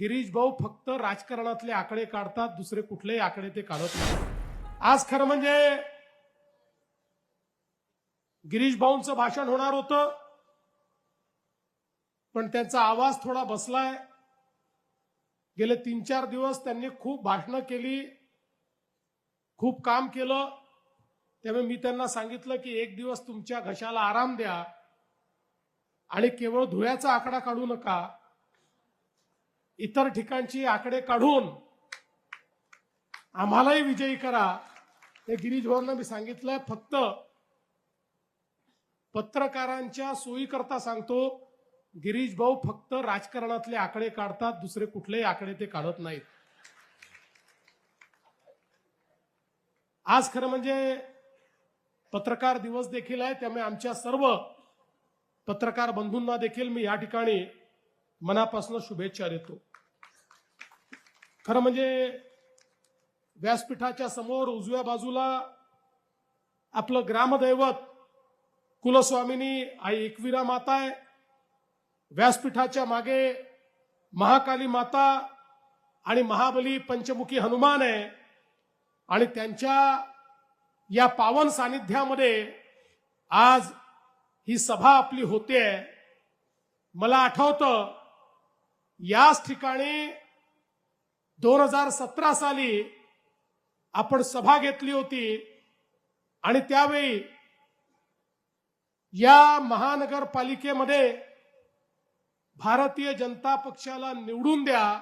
गिरीश भाऊ फक्त राजकारणातले आकडे काढतात दुसरे कुठलेही आकडे ते काढत नाही आज खरं म्हणजे गिरीश भाऊंचं भाषण होणार होतं पण त्यांचा आवाज थोडा बसलाय. गेले तीन चार दिवस त्यांनी खूप भाषणं केली खूप काम केलं. त्यामुळे मी त्यांना सांगितलं की एक दिवस तुमच्या घशाला आराम द्या आणि केवळ धुळ्याचा आकडा काढू नका. इतर ठिकाणची आकडे काढून आम्हालाही विजयी करा. हे गिरीश भाऊंना मी सांगितलंय फक्त पत्रकारांच्या सोयीकरता सांगतो गिरीश भाऊ फक्त राजकारणातले आकडे काढतात दुसरे कुठलेही आकडे ते काढत नाहीत. आज खरं म्हणजे पत्रकार दिवस देखील आहे त्यामुळे आमच्या सर्व पत्रकार बंधूंना देखील मी या ठिकाणी मनापासून शुभेच्छा देतो. खरं म्हणजे व्यासपीठाच्या समोर उजव्या बाजूला आपलं ग्रामदैवत कुलस्वामिनी आई एकविरा माता आहे. व्यासपीठाच्या मागे महाकाली माता आणि महाबली पंचमुखी हनुमान आहे. आणि त्यांच्या या पावन सानिध्यामध्ये आज ही सभा आपली होते. मला आठवतं याच ठिकाणी दोन हजार सतरा साली आपण सभा घेतली होती आणि त्यावेळी या महानगरपालिकेमध्ये भारतीय जनता पक्षाला निवडून द्या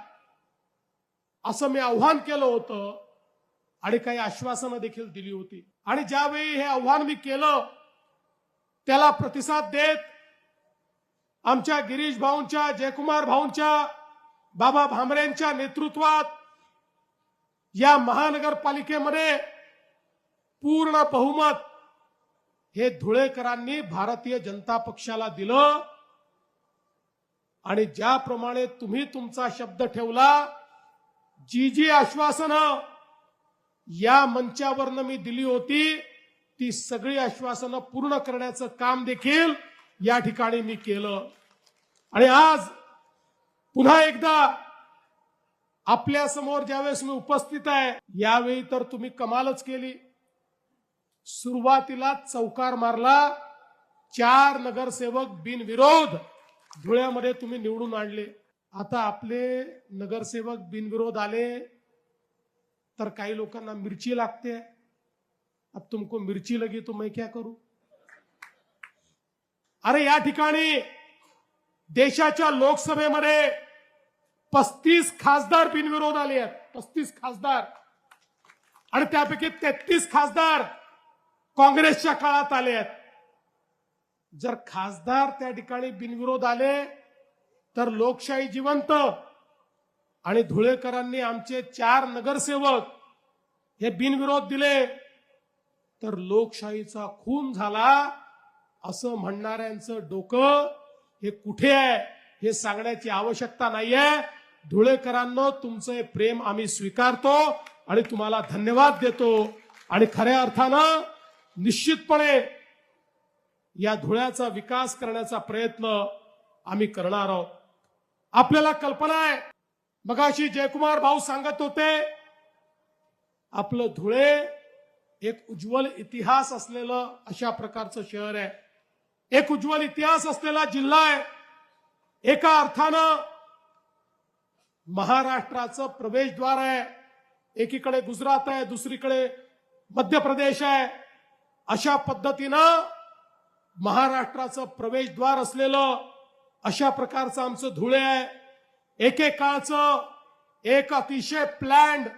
असं मी आव्हान केलं होतं आणि काही आश्वासनं देखील दिली होती. आणि ज्यावेळी हे आव्हान मी केलं त्याला प्रतिसाद देत आमच्या गिरीश भाऊंच्या जयकुमार भाऊंच्या बाबा भामरेंच्या नेतृत्वात या महानगरपालिकेमध्ये पूर्ण बहुमत हे धुळेकरांनी भारतीय जनता पक्षाला दिलं. आणि ज्याप्रमाणे तुम्ही तुमचा शब्द ठेवला जी जी आश्वासनं या मंचावरनं मी दिली होती ती सगळी आश्वासनं पूर्ण करण्याचं काम देखील या ठिकाणी मी केलं. आणि आज पुन्हा एकदा आपल्यासमोर ज्यावेळेस मी उपस्थित आहे यावेळी तर तुम्ही कमालच केली. सुरुवातीला चौकार मारला. चार नगरसेवक बिनविरोध धुळ्यामध्ये तुम्ही निवडून आणले. आता आपले नगरसेवक बिनविरोध आले तर काही लोकांना मिरची लागते. अब तुमको मिरची लगी तो मैं क्या करू? अरे या ठिकाणी देशाच्या लोकसभेमध्ये पस्तीस खासदार बिनविरोध आले आहेत. पस्तीस खासदार. आणि त्यापैकी तेहतीस खासदार काँग्रेसच्या काळात आले आहेत. जर खासदार त्या ठिकाणी बिनविरोध आले तर लोकशाही जिवंत. आणि धुळेकरांनी आमचे चार नगरसेवक हे बिनविरोध दिले तर लोकशाहीचा खून झाला. असं म्हणणाऱ्यांचं डोकं हे कुठे आहे हे सांगण्याची आवश्यकता नाहीये. धुळेकरांनो तुमचं हे प्रेम आम्ही स्वीकारतो आणि तुम्हाला धन्यवाद देतो. आणि खऱ्या अर्थानं निश्चितपणे या धुळ्याचा विकास करण्याचा प्रयत्न आम्ही करणार आहोत. आपल्याला कल्पना आहे. मगाशी जयकुमार भाऊ सांगत होते आपलं धुळे एक उज्ज्वल इतिहास असलेलं अशा प्रकारचं शहर आहे. एक उज्ज्वल इतिहास असलेला जिल्हा आहे. एका अर्थानं महाराष्ट्राचं प्रवेशद्वार आहे. एकीकडे गुजरात आहे दुसरीकडे मध्य प्रदेश आहे. अशा पद्धतीनं महाराष्ट्राचं प्रवेशद्वार असलेलं अशा प्रकारचं आमचं धुळे आहे. एकेकाळचं एक अतिशय प्लॅन्ड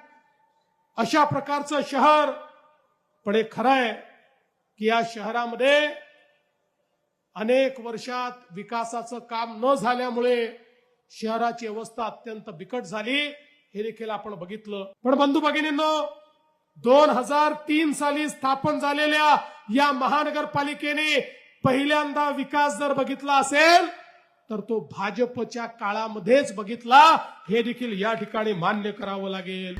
अशा प्रकारचं शहर. पण हे खरं आहे की या शहरामध्ये अनेक वर्षात विकासाचं काम न झाल्यामुळे शहराची अवस्था अत्यंत बिकट झाली. हे देखील आपण बघितलं. पण बंधू भगिनींनो दोन हजार तीन साली स्थापन झालेल्या या महानगरपालिकेने पहिल्यांदा विकास जर बघितला असेल तर तो भाजपच्या काळामध्येच बघितला. हे देखील या ठिकाणी मान्य करावं लागेल.